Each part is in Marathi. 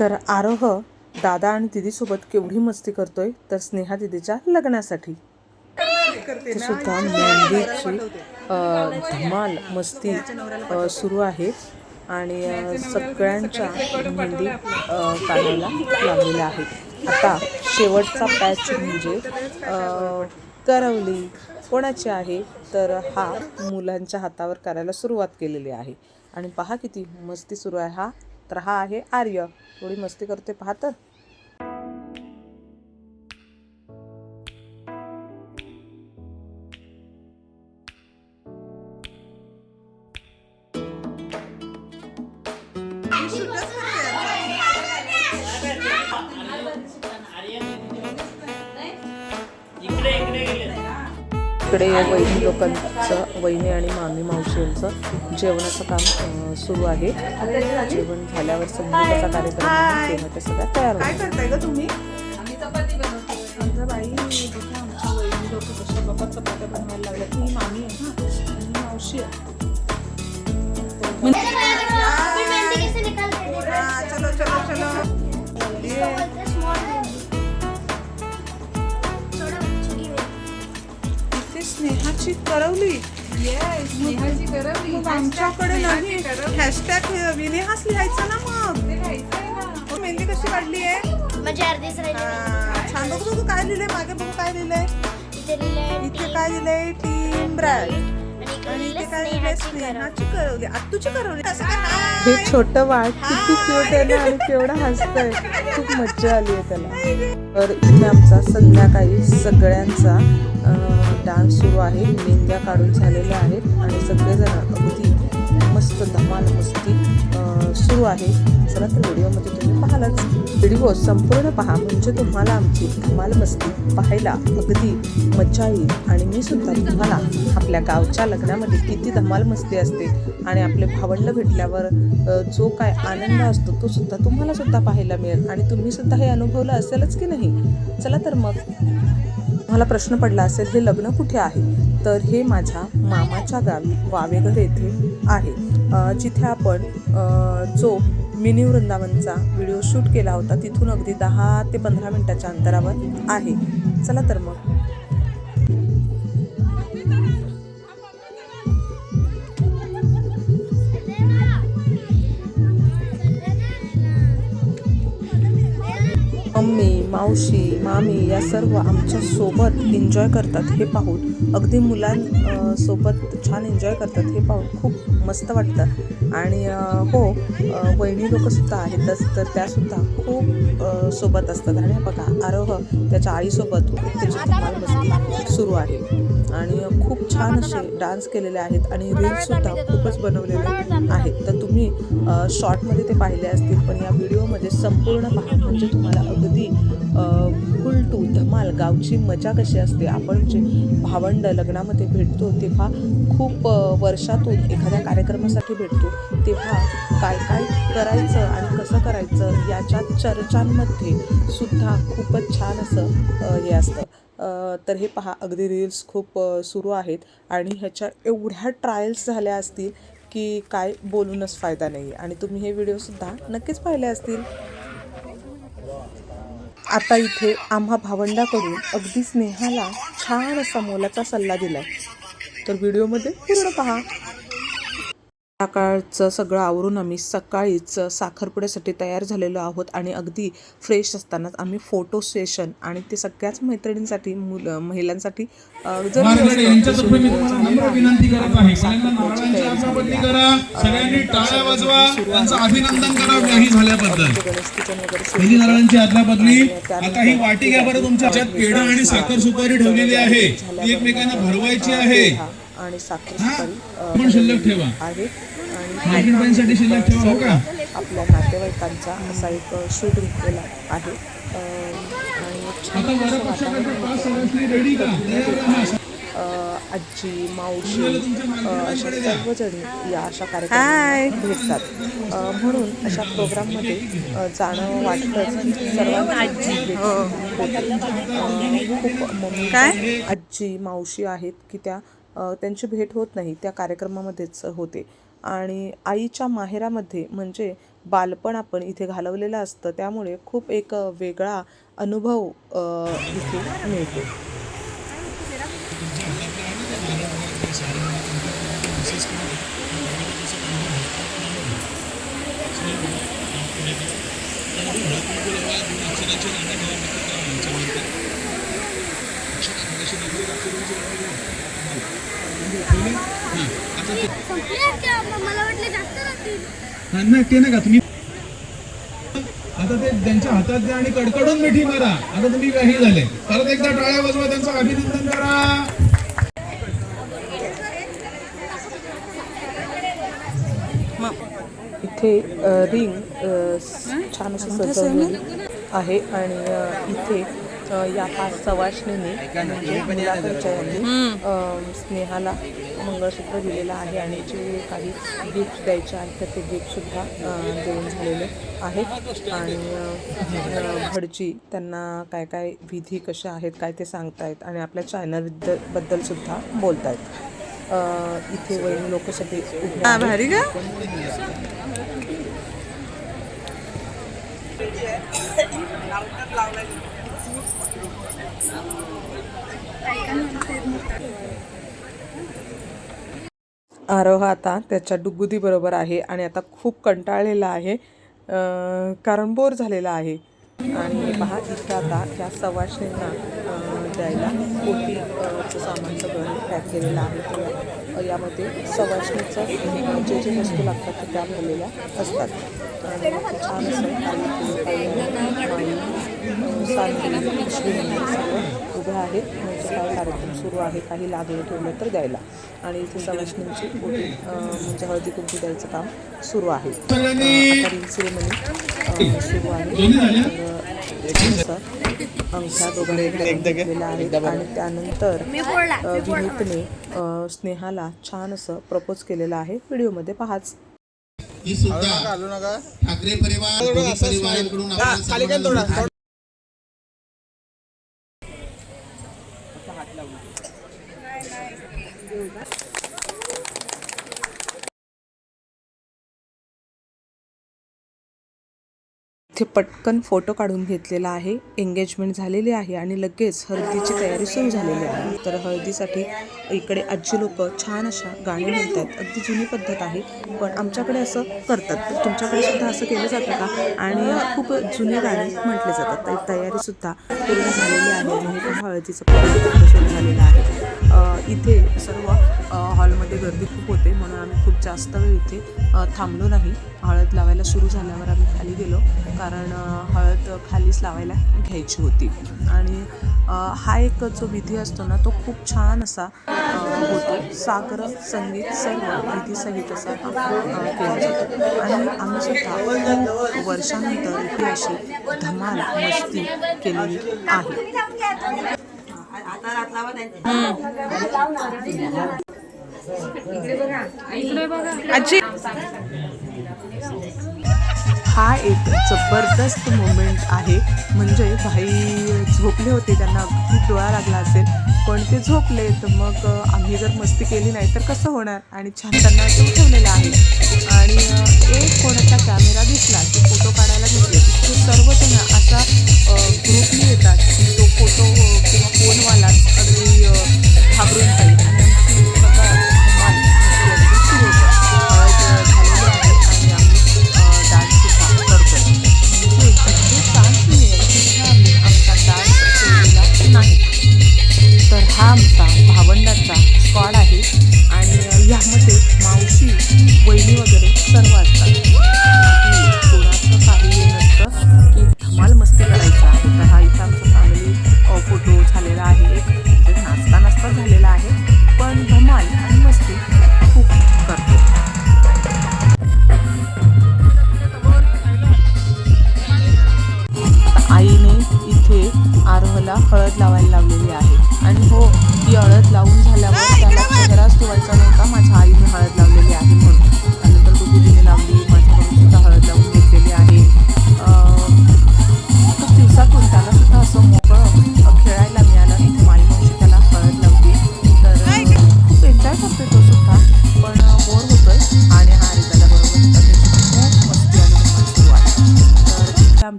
तर आरोह दादा आणि दीदीसोबत केवढी मस्ती करतोय तर स्नेहा दीदीच्या लग्नासाठी. सुद्धा मेहंदीची अ, धमाल मस्ती सुरू आहे. आणि सगळ्यांच्या मेहंदी काढायला लागलेल्या आहेत. आता शेवटचा पॅच म्हणजे अ, करवली. कोणाची आहे? तर हा मुलांच्या हातावर करायला सुरुवात केलेली आहे. आणि पहा किती मस्ती सुरू आहे हा. तर हा आहे आर्य. थोडी मस्ती करते पाहतं. लोकांचं वहिनी आणि मामी मावशी यांचं जेवणाचं काम सुरू आहे. जेवण झाल्यावर संगीताचा कार्यक्रम आहे. तेव्हा त्या सगळ्या तयार काय करताय तुम्ही? आमच्या बाई तिथे आमच्या वहिनी लोक कशा बाबा चपात्या बनवायला लागल्या ती मामी आहे हा आणि मावशी आहे. स्नेहाची करवली. येस स्नेहाची करवली. मग आमच्याकडे नाही. हॅशटॅग विनेहाच लिहायचा ना मग. मग मेहंदी कशी काढली आहे? माझी अर्धीच राहिली हा, छान. बघू बघू काय लिहिलंय? मागे बघू काय लिहिलंय? इथे लिहिलंय इथे काय लिहिलंय? Team brand. आणि इथे काय लिहिलंय स्नेहाची करवली. स्नेहाची करवली. आत्तूची करवली. असं काय हे. छोटं बाळ किती क्यूट आहे ना आणि केवढं हसतंय. खूप मज्जा आली आहे त्याला. तर इथे आमचा संध्याकाळी सगळ्यांचा डान्स सुरू आहे. लेंग्या काढून झालेल्या आहेत आणि सगळेजण अगदी मस्त धमाल मस्ती सुरू आहे. चला तर व्हिडिओमध्ये तुम्ही पाहालच. व्हिडिओ संपूर्ण पहा. म्हणजे तुम्हाला आमची धमाल मस्ती पाहायला अगदी मज्जा येईल. आणि मी सुद्धा तुम्हाला आपल्या गावच्या लग्नामध्ये किती धमाल मस्ती असते आणि आपले भावंड भेटल्यावर जो काय आनंद असतो तो सुद्धा तुम्हाला सुद्धा पाहायला मिळेल. आणि तुम्ही सुद्धा हे अनुभवलं असेलच की नाही? चला तर मग. मला प्रश्न पडला असेल हे लग्न कुठे आहे? तर हे माझ्या मामाच्या गावी वावेघर येथे आहे. जिथे आपण जो मिनी वृंदावनचा व्हिडिओ शूट केला होता तिथून अगदी दहा ते पंधरा मिनटाच्या अंतरावर आहे. चला तर मग. मावशी मामी या सर्व आमच्यासोबत एन्जॉय करतात हे पाहून. अगदी मुलां सोबत छान एन्जॉय करतात हे पाहून खूप मस्त वाटतं. आणि हो अ, वहिनी लोकंसुद्धा आहेतच तर त्यासुद्धा खूप सोबत असतात. आणि बघा आरोह त्याच्या आईसोबत त्याची धमाल मस्ती सुरू आहे. आणि खूप छान असे डान्स केलेले आहेत आणि रील्ससुद्धा खूपच बनवलेले आहेत. तर तुम्ही शॉर्टमध्ये ते पाहिले असतील पण या व्हिडिओमध्ये संपूर्ण पहा म्हणजे तुम्हाला अगदी फुल टू धमाल गावची मजा कशी असते आपण जे भावंड लग्नामध्ये भेटतो तेव्हा खूप वर्षातून एखाद्या कार्यक्रमासाठी भेटतो तेव्हा काय काय करायचं आणि कसं करायचं याच्या चर्चांमध्ये सुद्धा खूपच छान असं हे असतं. तर हे पहा अगदी रील्स खूप सुरू आहेत आणि ह्याच्या एवढ्या ट्रायल्स झाल्या असतील की काय बोलूनच फायदा नाही आणि तुम्ही हे व्हिडिओसुद्धा नक्कीच पाहिले असतील. आता इथे आम्हा भावंडाकडून अगदी स्नेहाला छान असा मोलाचा सल्ला दिलाय. तर व्हिडिओमध्ये पूर्ण पहा. सकाळचं सगळं आवरून आम्ही सकाळीच साखरपुड्यासाठी तयार झालेलो आहोत आणि अगदी फ्रेश असतानाच आम्ही फोटो सेशन आणि ते सगळ्याच मैत्रिणींसाठी मुल महिलांसाठी अ, झालेली करा. सगळ्यांनी टाळ्या वाजवा. त्यांचं. अभिनंदन करा व्याही झाल्याबद्दल. पहिली. नारळांची अदलाबदली आणि त्यानंतर आता ही वाटी घ्या बरं तुमच्या. ह्याच्यात पेढा आणि साखर सुपारी ठेवलेली आहे. ती एकमेकांना भरवायची आहे. आणि साखर? सुपारी अ, पण शिल्लक ठेवा. आहे आणि शिल्लक ठेवा हो का? आपल्या नातेवाईकांचा असा एक शूट घेतलेला आहे. आणि आता वरपक्षाकडे पाच सदस्य रेडी का? आजी मावशी अशा सर्वजणी या अशा कार्यक्रमात भेटतात. म्हणून अशा प्रोग्राममध्ये जाणं वाटतंच. होते. अ, खूप मम्मी आजी मावशी आहेत की त्या त्यांची भेट होत नाही त्या कार्यक्रमामध्येच होते. आणि आईच्या माहेरामध्ये म्हणजे बालपण आपण इथे घालवलेलं असतं त्यामुळे खूप एक वेगळा अनुभव इथे मिळतो. ते नाही का तुम्ही आता ते त्यांच्या हातात द्या आणि कडकडून मिठी मारा. आता तुम्ही काही झाले. परत एकदा टाळ्या वाजवा त्यांचं अभिनंदन करा. इथे रिंग छान असं सजवलेली. आहे आणि इथे या पाच सवाशणींनी म्हणजे मुलाकडच्या स्नेहाला मंगळसूत्र दिलेलं आहे आणि जे काही गिफ्ट द्यायचे आहेत तर ते गिफ्टसुद्धा देऊन झालेले आहेत. आणि भटजी त्यांना काय काय विधी कशा आहेत काय ते सांगतायत आणि आपल्या चॅनलबद्दल सुद्धा बोलतायत. इथे वैन लोक सगळे उभे हा, आहेत. भारी का? आरोह आता त्याच्या डुगुदीबरोबर आहे आणि आता खूप कंटाळलेला आहे कारण बोर झालेला आहे. आणि पहा इथे आता ह्या सवाशेंना द्यायला ओटीचं सामान सगळं पॅक केलेलं आहे. यामध्ये सवाशणीचं जे जे वस्तू लागतात ते त्या भरलेल्या असतात. छान असं काही काही माई, सांगली श्रीमंत सगळं उभे आहेत. म्हणजे काय कार्यक्रम सुरू आहे काही लागलं ठेवलं तर द्यायला. आणि इथे सवाष्णींची ओटी अं, म्हणजे हळदी कुंकू द्यायचं काम सुरू आहे. सेरेमनी सुरू आहे. अंगठा दोघांनी आणि त्यानंतर विनीतने स्नेहाला छान असं प्रपोज केलेलं आहे. व्हिडिओमध्ये पाहाच. ही सुद्धा ठाकरे परिवार इथे पटकन फोटो काढून घेतलेला आहे. एंगेजमेंट झालेली आहे आणि लगेच हळदीची तयारी सुरू झालेली आहे. तर हळदीसाठी इकडे आजी लोक छान अशा गाणी म्हणतात. अगदी जुनी पद्धत आहे पण आमच्याकडे असं करतात. तुमच्याकडे सुद्धा असं केलं जातं का? आणि खूप जुने गाणी म्हटले जातात. तर तयारीसुद्धा पूर्ण झालेली आहे आणि हळदीचं सुरू झालेलं आहे. इथे सर्व हॉलमध्ये गर्दी खूप होते म्हणून आम्ही खूप जास्त वेळ इथे थांबलो नाही. हळद लावायला सुरू झाल्यावर आम्ही खाली गेलो कारण हळद खालीच लावायला घ्यायची होती. आणि हा एक जो विधी असतो ना तो खूप छान असा होतो. सागर संगीत सर्व विधीसहित असा केला जातो. आणि आम्ही सुद्धा वर्षानंतर ही अशी धमाल मस्ती केलेली आहे. आजी. हा एक जबरदस्त मोमेंट आहे. म्हणजे भाई झोपले होते त्यांना अगदी डोळा लागला असेल. पण ते झोपले तर मग आम्ही जर मस्ती केली नाही तर कसं होणार? आणि छान त्यांना ठेवलेलं आहे. आणि एक कोणाचा कॅमेरा दिसला की फोटो काढायला दिसले की सर्वजण असा ग्रुपनी येतात. की तो फोटो किंवा फोनवालाच अगदी घाबरून जाईल. तर हा आमचा भावंडाचा स्कॉड आहे. आणि यामध्ये मावशी वहिनी वगैरे सर्व असतात.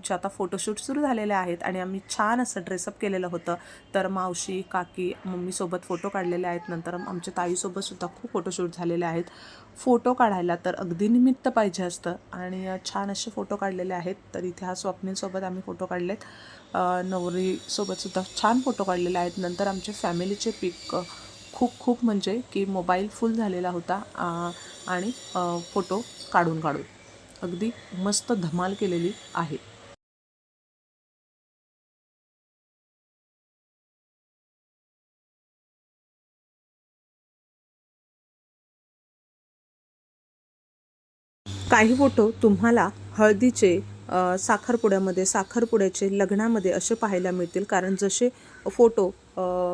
आमचे आता फोटोशूट सुरू झालेले आहेत आणि आम्ही छान असं ड्रेसअप केलेलं होतं. तर मावशी काकी मम्मीसोबत फोटो काढलेले आहेत. नंतर आमच्या ताईसोबत सुद्धा खूप फोटोशूट झालेले आहेत. फोटो काढायला तर अगदी निमित्त पाहिजे असतं आणि छान असे फोटो काढलेले आहेत. तर इथे हा स्वप्नीलसोबत आम्ही फोटो काढलेत. आहेत सुद्धा छान फोटो काढलेले आहेत. नंतर आमचे फॅमिलीचे पिक खूप खूप म्हणजे की मोबाईल फुल झालेला होता. आणि फोटो काढून काढून. अगदी मस्त धमाल केलेली आहे. काही फोटो तुम्हाला हळदीचे साखरपुड्यामध्ये साखरपुड्याचे लग्नामध्ये असे पाहायला मिळतील. कारण जसे फोटो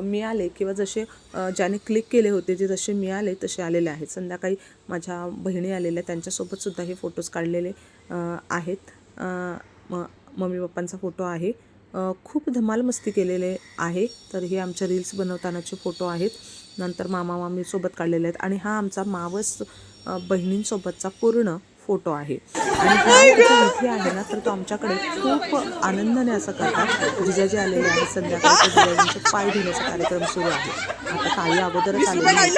मिळाले किंवा जसे ज्याने क्लिक केले होते जे जसे मिळाले तसे आलेले आहेत. संध्याकाळी माझ्या बहिणी आलेल्या त्यांच्यासोबतसुद्धा हे फोटोज काढलेले आहेत. म मम्मी पप्पांचा फोटो आहे. खूप धमाल मस्ती केलेले आहे. तर हे आमच्या रील्स बनवतानाचे फोटो आहेत. नंतर मामा मामीसोबत काढलेले आहेत. आणि हा आमचा मावस बहिणींसोबतचा पूर्ण फोटो आहे. आणि विधी आहे ना तर तो आमच्याकडे खूप आनंदाने असं करतात. जिजाजी आलेले आहेत संध्याकाळी जिजाजींचे पाय धुण्याचा कार्यक्रम सुरू आहे. आता काही अगोदरच आलेले आहे.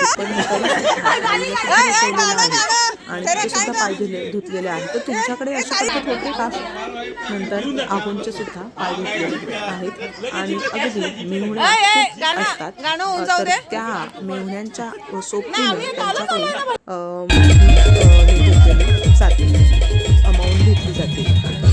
आणि ते सुद्धा पाय धुले धुतलेले आहेत. तर तुमच्याकडे अशा पद्धत होते का? नंतर आगोंचे सुद्धा पाय धुतलेले आहेत. आणि अगदी मेहुण्या असतात. त्या मेहुण्यांच्या सोबतीनं हे घेतलेली जाते अमाऊंट घेतली जाते.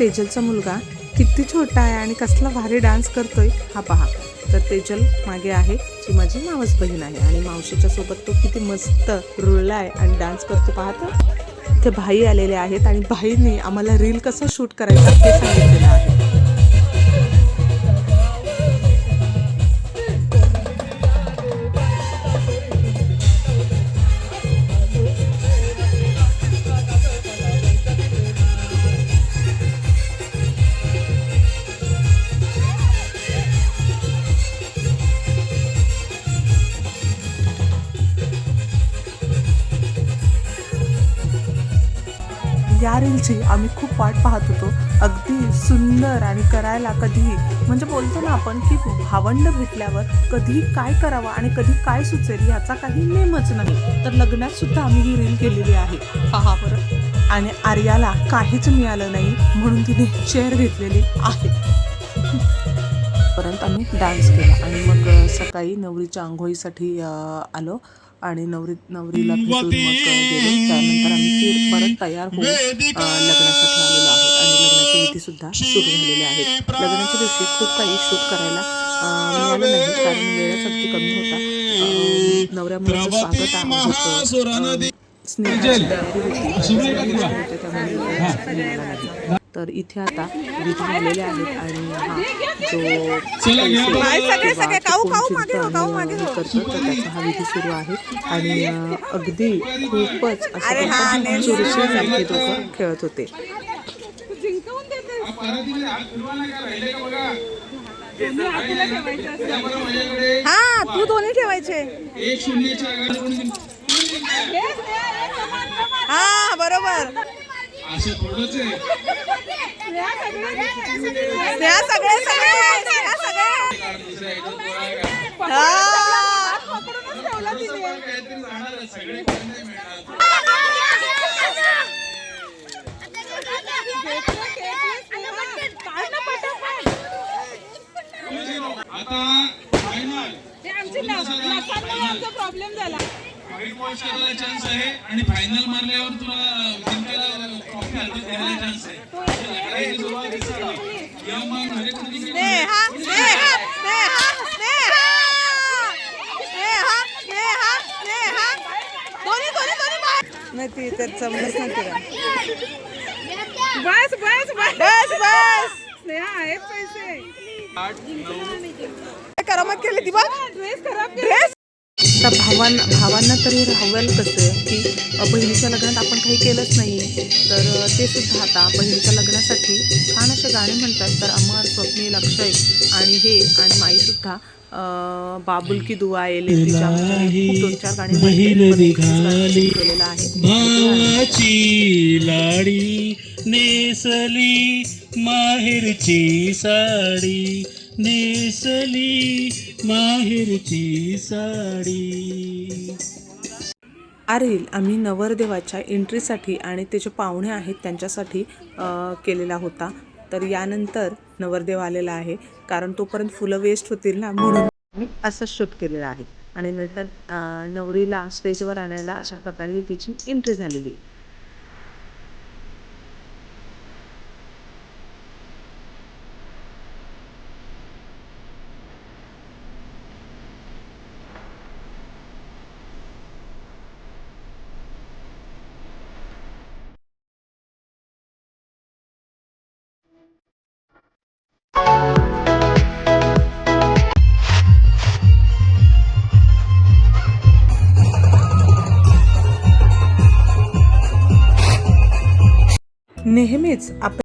तेजलचा मुलगा किती छोटा आहे आणि कसला भारी डान्स करतोय हा पहा. तर तेजल मागे आहे जी माझी मावस बहीण आहे. आणि मावशीच्या सोबत तो किती मस्त रुळला आहे आणि डान्स करतो. पाहतो इथे भाई आलेले आहेत आणि भाईने आम्हाला रील कसं शूट करायचं ते सांगितलं रीलची आम्ही खूप वाट पाहत होतो. अगदी सुंदर आणि करायला कधीही म्हणजे बोलतो ना आपण की भावंड भेटल्यावर कधी काय करावं आणि कधी काय सुचेल याचा काही नेमच नाही. तर लग्नात सुद्धा आम्ही ही रील केलेली आहे. पहा बरं. आणि आर्याला काहीच मिळालं नाही म्हणून तिने चेअर घेतलेली आहे. परंतु आम्ही डान्स केला आणि मग सकाळी नवरीच्या आंघोळीसाठी आलो. आणि नवरी नवरीला भेटून मग गेलो. त्यानंतर आम्ही फिर परत तयार होऊन लग्नासाठी आलेलो आहोत. आणि लग्नाची सुद्धा सुरू झालेली आहे. लग्नाच्या दिवशी खूप काही शूट करायला अ, मिळालं नाही. कारण वेळच अगदी कमी होता. अ, नवऱ्या मुलाचं स्वागत होतं. होती त्यामुळे. तर इथे आता विधी झालेले आहेत आणि हा जो करतो तर त्याचा हा विधी सुरू आहे. आणि अगदी खूपच असं चुरशीसारखे खेळत होते. हा तू दोन्ही ठेवायचे. हा बरोबर. असं थोडंच आता फायनल प्रॉब्लेम झाला. व्हाईट वॉश करायला चान्स आहे आणि फायनल मारल्यावर तुला जिंकायला ट्रॉफी हातात घ्यायला चान्स आहे. नाही. ती तर जमलंच नाही बस बस बस. बस बस. स्नेहा पैसे. करामत केली ती बघ. ड्रेस खराब ड्रेस तर भावांना भावांना तरी राहावेल कसं? आहे की बहिणीच्या लग्नात आपण काही केलंच नाही तर ते सुद्धा आता बहिणीच्या लग्नासाठी छान असे गाणे म्हणतात. तर अमर स्वप्नील अक्षय आणि हे आणि माईसुद्धा बाबुल की दुआ येले दोन चार गाणी केलेलं आहे. लाडी नेसली माहेरची साडी. नेसली माहेरची साडी. आरील आम्ही नवरदेवाच्या एंट्रीसाठी आणि ते जे पाहुणे आहेत त्यांच्यासाठी केलेला होता. तर यानंतर नवरदेव आलेला आहे. कारण तोपर्यंत फुलं वेस्ट होतील ना म्हणून मी असं शूट केलेलं आहे. आणि नंतर नवरीला स्टेजवर आणायला अशा प्रकारे तिची एंट्री झालेली नेहमीच आप